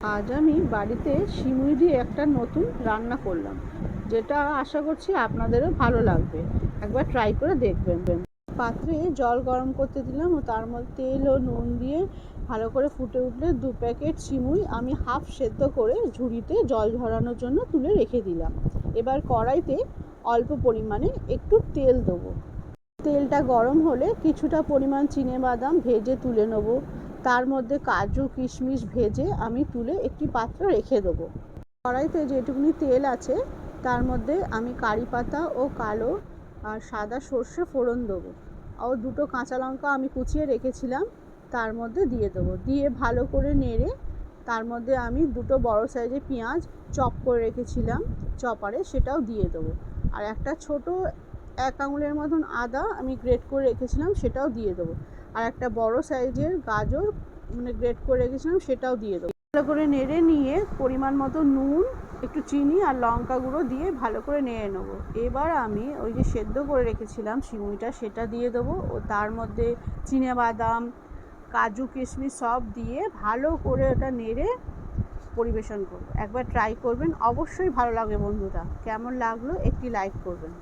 আজ আমি বাড়িতে সিমুই দিয়ে একটা নতুন রান্না করলাম, যেটা আশা করছি আপনাদেরও ভালো লাগবে। একবার ট্রাই করে দেখবেন। পাত্রে জল গরম করতে দিলাম ও তার মধ্যে তেল ও নুন দিয়ে ভালো করে ফুটে উঠলে দু প্যাকেট সিমুই আমি হাফ সেদ্ধ করে ঝুড়িতে জল ঝরানোর জন্য তুলে রেখে দিলাম। এবার কড়াইতে অল্প পরিমাণে একটু তেল দেবো। তেলটা গরম হলে কিছুটা পরিমাণ চিনে বাদাম ভেজে তুলে নেব। তার মধ্যে কাজু, কিশমিশ ভেজে আমি তুলে একটি পাত্র রেখে দেবো। কড়াইতে যেটুকুনি তেল আছে, তার মধ্যে আমি কারি পাতা ও কালো আর সাদা সর্ষে ফোড়ন দেবো। ও দুটো কাঁচা লঙ্কা আমি কুচিয়ে রেখেছিলাম, তার মধ্যে দিয়ে দেবো। দিয়ে ভালো করে নেড়ে, তার মধ্যে আমি দুটো বড় সাইজের পেঁয়াজ চপ করে রেখেছিলাম, চপারে সেটাও দিয়ে দেবো। আর একটা ছোট এক আঙুলের মতন আদা আমি গ্রেট করে রেখেছিলাম, সেটাও দিয়ে দেবো। আর একটা বড় সাইজের গাজর মানে গ্রেট করে রেখেছিলাম, সেটাও দিয়ে দেবো। ভালো করে নেড়ে নিয়ে পরিমাণ মতো নুন, একটু চিনি আর লঙ্কা গুঁড়ো দিয়ে ভালো করে নেড়ে নেব। এবার আমি ওই যে সেদ্ধ করে রেখেছিলাম সিমুইটা সেটা দিয়ে দেবো। ও তার মধ্যে চিনে বাদাম কাজু কিশমিশ সব দিয়ে ভালো করে ওটা নেড়ে পরিবেশন করব। একবার ট্রাই করবেন, অবশ্যই ভালো লাগবে বন্ধুরা। কেমন লাগল একটি লাইক করবেন